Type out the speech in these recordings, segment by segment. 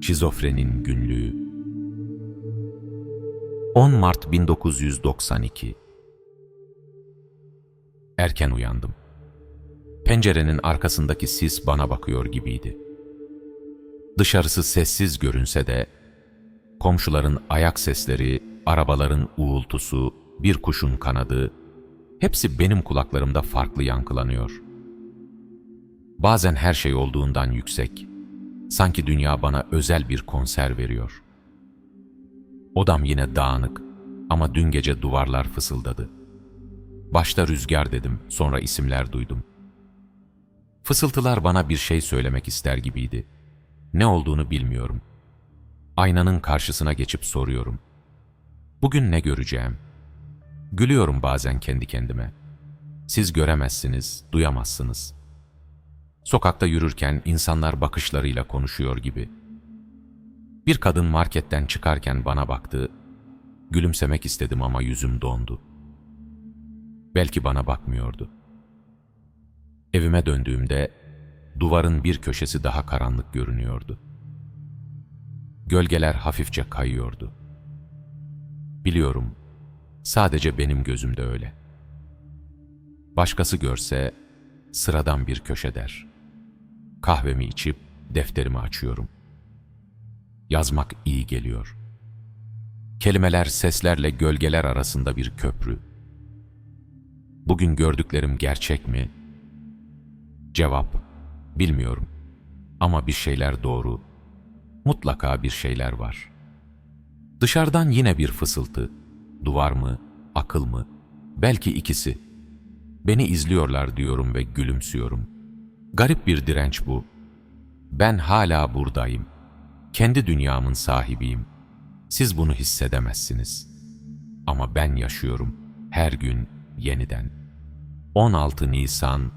Şizofrenin Günlüğü 10 Mart 1992 Erken uyandım. Pencerenin arkasındaki sis bana bakıyor gibiydi. Dışarısı sessiz görünse de, komşuların ayak sesleri, arabaların uğultusu, bir kuşun kanadı, hepsi benim kulaklarımda farklı yankılanıyor. Bazen her şey olduğundan yüksek, sanki dünya bana özel bir konser veriyor. Odam yine dağınık ama dün gece duvarlar fısıldadı. Başta rüzgar dedim, sonra isimler duydum. Fısıltılar bana bir şey söylemek ister gibiydi. Ne olduğunu bilmiyorum. Aynanın karşısına geçip soruyorum. Bugün ne göreceğim? Gülüyorum bazen kendi kendime. Siz göremezsiniz, duyamazsınız. Sokakta yürürken insanlar bakışlarıyla konuşuyor gibi. Bir kadın marketten çıkarken bana baktı. Gülümsemek istedim ama yüzüm dondu. Belki bana bakmıyordu. Evime döndüğümde duvarın bir köşesi daha karanlık görünüyordu. Gölgeler hafifçe kayıyordu. Biliyorum, sadece benim gözümde öyle. Başkası görse sıradan bir köşe der. Kahvemi içip defterimi açıyorum. Yazmak iyi geliyor. Kelimeler seslerle gölgeler arasında bir köprü. Bugün gördüklerim gerçek mi? Cevap, bilmiyorum. Ama bir şeyler doğru. Mutlaka bir şeyler var. Dışarıdan yine bir fısıltı. Duvar mı, akıl mı? Belki ikisi. Beni izliyorlar diyorum ve gülümsüyorum. Garip bir direnç bu. Ben hala buradayım. Kendi dünyamın sahibiyim. Siz bunu hissedemezsiniz. Ama ben yaşıyorum her gün yeniden. 16 Nisan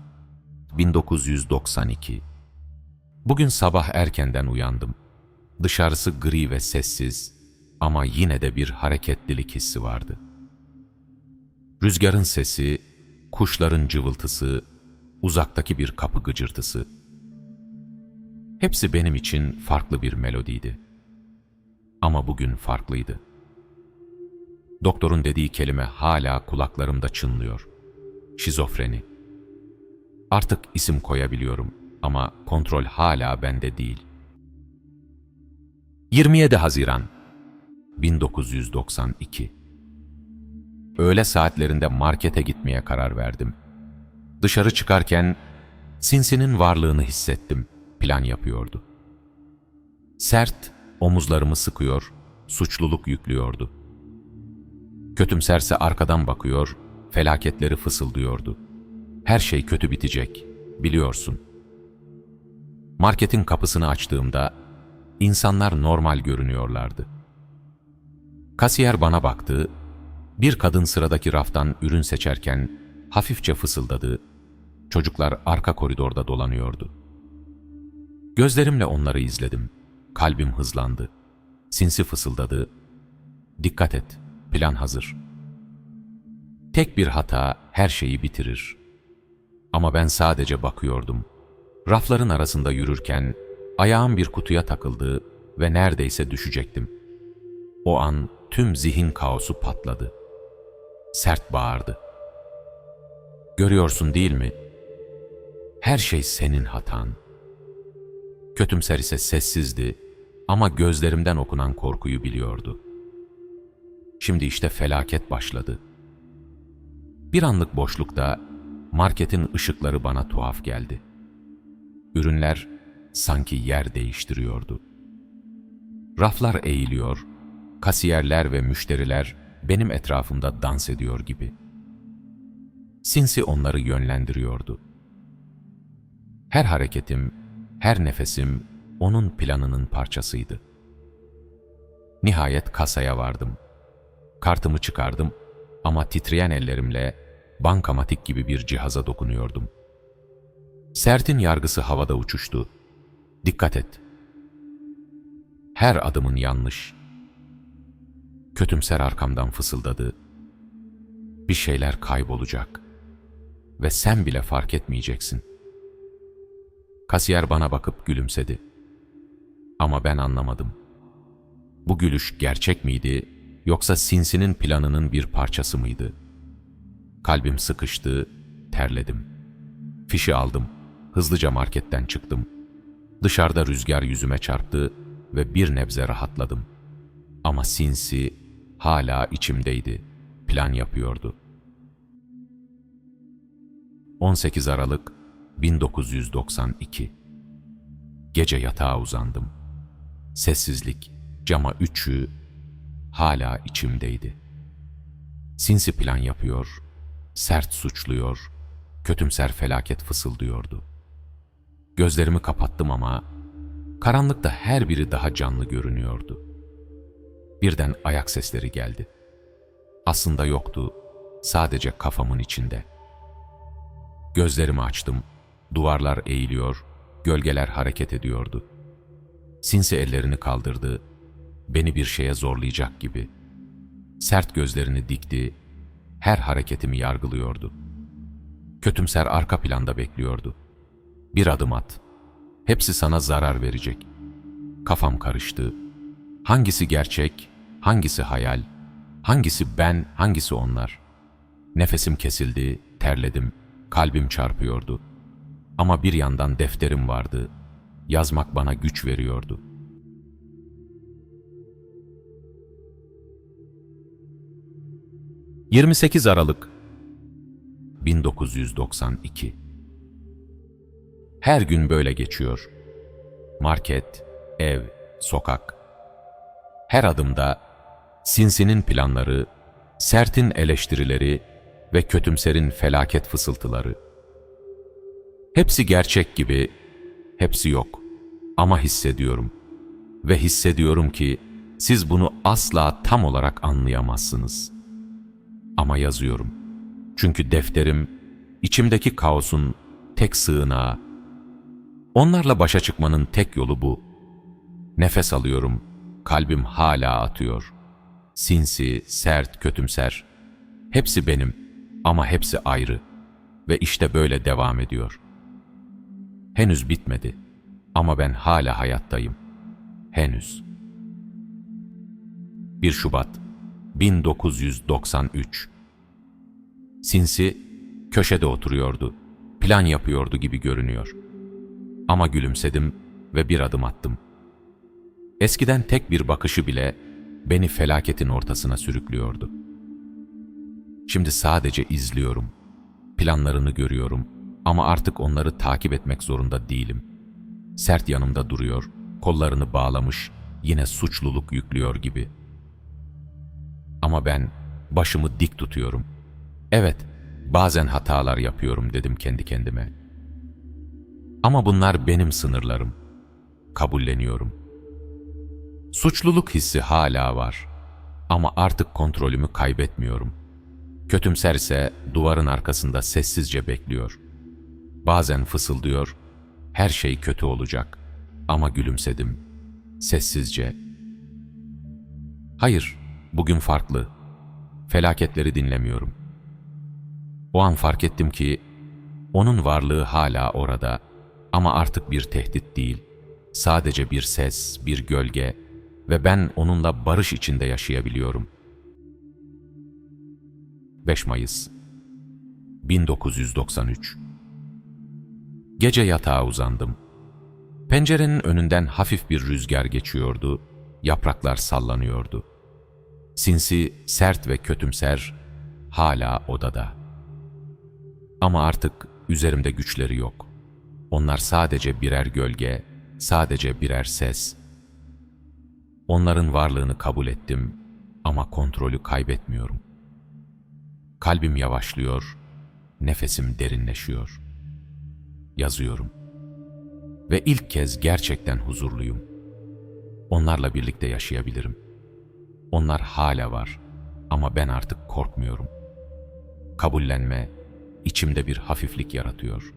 1992 Bugün sabah erkenden uyandım. Dışarısı gri ve sessiz ama yine de bir hareketlilik hissi vardı. Rüzgarın sesi, kuşların cıvıltısı, uzaktaki bir kapı gıcırtısı. Hepsi benim için farklı bir melodiydi. Ama bugün farklıydı. Doktorun dediği kelime hala kulaklarımda çınlıyor. Şizofreni. Artık isim koyabiliyorum ama kontrol hala bende değil. 27 Haziran 1992 Öğle saatlerinde markete gitmeye karar verdim. Dışarı çıkarken sinsinin varlığını hissettim. Plan yapıyordu. Sert, omuzlarımı sıkıyor, suçluluk yüklüyordu. Kötümserse arkadan bakıyor, felaketleri fısıldıyordu. Her şey kötü bitecek, biliyorsun. Marketin kapısını açtığımda insanlar normal görünüyorlardı. Kasiyer bana baktı, bir kadın sıradaki raftan ürün seçerken hafifçe fısıldadı, çocuklar arka koridorda dolanıyordu. Gözlerimle onları izledim, kalbim hızlandı. Sinsi fısıldadı, dikkat et, plan hazır. Tek bir hata her şeyi bitirir. Ama ben sadece bakıyordum. Rafların arasında yürürken ayağım bir kutuya takıldı ve neredeyse düşecektim. O an tüm zihin kaosu patladı. Sert bağırdı. Görüyorsun değil mi? Her şey senin hatan. Kötümser ise sessizdi ama gözlerimden okunan korkuyu biliyordu. Şimdi işte felaket başladı. Bir anlık boşlukta marketin ışıkları bana tuhaf geldi. Ürünler sanki yer değiştiriyordu. Raflar eğiliyor, kasiyerler ve müşteriler benim etrafımda dans ediyor gibi. Sinsi onları yönlendiriyordu. Her hareketim, her nefesim onun planının parçasıydı. Nihayet kasaya vardım. Kartımı çıkardım ama titreyen ellerimle bankamatik gibi bir cihaza dokunuyordum. Sert'in yargısı havada uçuştu. Dikkat et. Her adımın yanlış. Kötümser arkamdan fısıldadı. Bir şeyler kaybolacak. Ve sen bile fark etmeyeceksin. Kasiyer bana bakıp gülümsedi. Ama ben anlamadım. Bu gülüş gerçek miydi yoksa sinsinin planının bir parçası mıydı? Kalbim sıkıştı, terledim. Fişi aldım, hızlıca marketten çıktım. Dışarıda rüzgar yüzüme çarptı ve bir nebze rahatladım. Ama sinsi hala içimdeydi, plan yapıyordu. 18 Aralık 1992 Gece yatağa uzandım. Sessizlik, cama üçü hala içimdeydi. Sinsi plan yapıyor, sert suçluyor, kötümser felaket fısıldıyordu. Gözlerimi kapattım ama karanlıkta her biri daha canlı görünüyordu. Birden ayak sesleri geldi. Aslında yoktu, sadece kafamın içinde. Gözlerimi açtım, duvarlar eğiliyor, gölgeler hareket ediyordu. Sinsi ellerini kaldırdı, beni bir şeye zorlayacak gibi. Sert gözlerini dikti, her hareketimi yargılıyordu. Kötümser arka planda bekliyordu. Bir adım at. Hepsi sana zarar verecek. Kafam karıştı. Hangisi gerçek, hangisi hayal, hangisi ben, hangisi onlar? Nefesim kesildi, terledim, kalbim çarpıyordu. Ama bir yandan defterim vardı. Yazmak bana güç veriyordu. ...28 Aralık 1992 Her gün böyle geçiyor. Market, ev, sokak. Her adımda sinsinin planları, sertin eleştirileri ve kötümserin felaket fısıltıları. Hepsi gerçek gibi, hepsi yok. Ama hissediyorum. Ve hissediyorum ki siz bunu asla tam olarak anlayamazsınız. Ama yazıyorum. Çünkü defterim, içimdeki kaosun tek sığınağı. Onlarla başa çıkmanın tek yolu bu. Nefes alıyorum, kalbim hala atıyor. Sinsi, sert, kötümser. Hepsi benim ama hepsi ayrı. Ve işte böyle devam ediyor. Henüz bitmedi. Ama ben hala hayattayım. Henüz. 1 Şubat 1993 Sinsi köşede oturuyordu. Plan yapıyordu gibi görünüyor. Ama gülümsedim ve bir adım attım. Eskiden tek bir bakışı bile beni felaketin ortasına sürüklüyordu. Şimdi sadece izliyorum. Planlarını görüyorum ama artık onları takip etmek zorunda değilim. Sert yanımda duruyor, kollarını bağlamış, yine suçluluk yüklüyor gibi. Ama ben başımı dik tutuyorum. Evet, bazen hatalar yapıyorum dedim kendi kendime. Ama bunlar benim sınırlarım. Kabulleniyorum. Suçluluk hissi hala var. Ama artık kontrolümü kaybetmiyorum. Kötümserse duvarın arkasında sessizce bekliyor. Bazen fısıldıyor, her şey kötü olacak. Ama gülümsedim, sessizce. Hayır, bugün farklı. Felaketleri dinlemiyorum. O an fark ettim ki, onun varlığı hala orada ama artık bir tehdit değil. Sadece bir ses, bir gölge ve ben onunla barış içinde yaşayabiliyorum. 5 Mayıs 1993 Gece yatağa uzandım. Pencerenin önünden hafif bir rüzgar geçiyordu, yapraklar sallanıyordu. Sinsi, sert ve kötümser hala odada. Ama artık üzerimde güçleri yok. Onlar sadece birer gölge, sadece birer ses. Onların varlığını kabul ettim ama kontrolü kaybetmiyorum. Kalbim yavaşlıyor, nefesim derinleşiyor.'' Yazıyorum. Ve ilk kez gerçekten huzurluyum. Onlarla birlikte yaşayabilirim. Onlar hala var ama ben artık korkmuyorum. Kabullenme içimde bir hafiflik yaratıyor.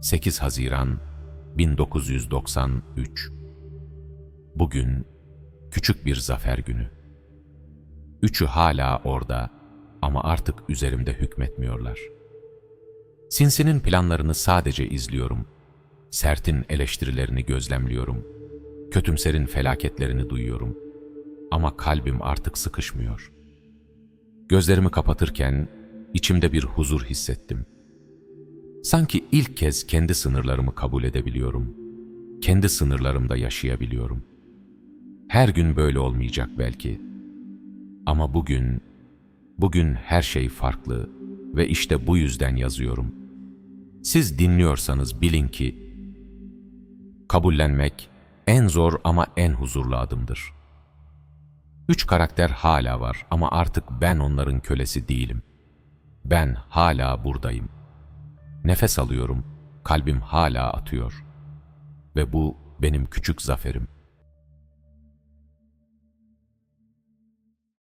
8 Haziran 1993 Bugün küçük bir zafer günü. Üçü hala orada ama artık üzerimde hükmetmiyorlar. Sinsinin planlarını sadece izliyorum. Sertin eleştirilerini gözlemliyorum. Kötümserin felaketlerini duyuyorum. Ama kalbim artık sıkışmıyor. Gözlerimi kapatırken içimde bir huzur hissettim. Sanki ilk kez kendi sınırlarımı kabul edebiliyorum. Kendi sınırlarımda yaşayabiliyorum. Her gün böyle olmayacak belki. Ama bugün, bugün her şey farklı ve işte bu yüzden yazıyorum. Siz dinliyorsanız bilin ki, kabullenmek en zor ama en huzurlu adımdır. Üç karakter hala var ama artık ben onların kölesi değilim. Ben hala buradayım. Nefes alıyorum, kalbim hala atıyor. Ve bu benim küçük zaferim.